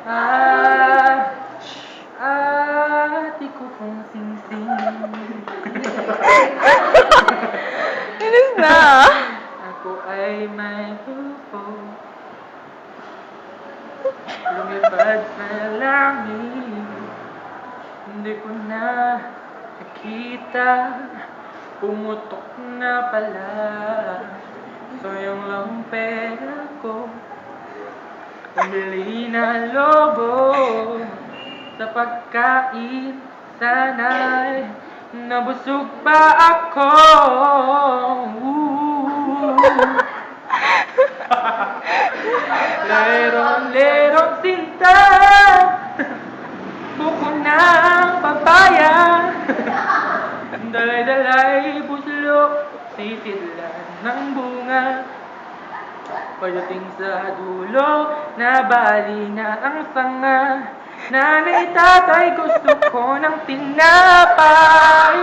Ah, ate ko pong sing-sing. Inis na. Ako ay may pupo. Lumipad sa langit. Hindi ko na nakita. Pumutok na pala. So yung lang pera ko. Pumili na lobo sa pagkain sana'y nabusog pa ako. Lerong lerong sinta. Buko ng papaya. Dalay-dalay puslo Sisidlan ng bunga Pagdating sa dulo Nabali na ang sanga. Nanay tatay gusto ko ng tinapay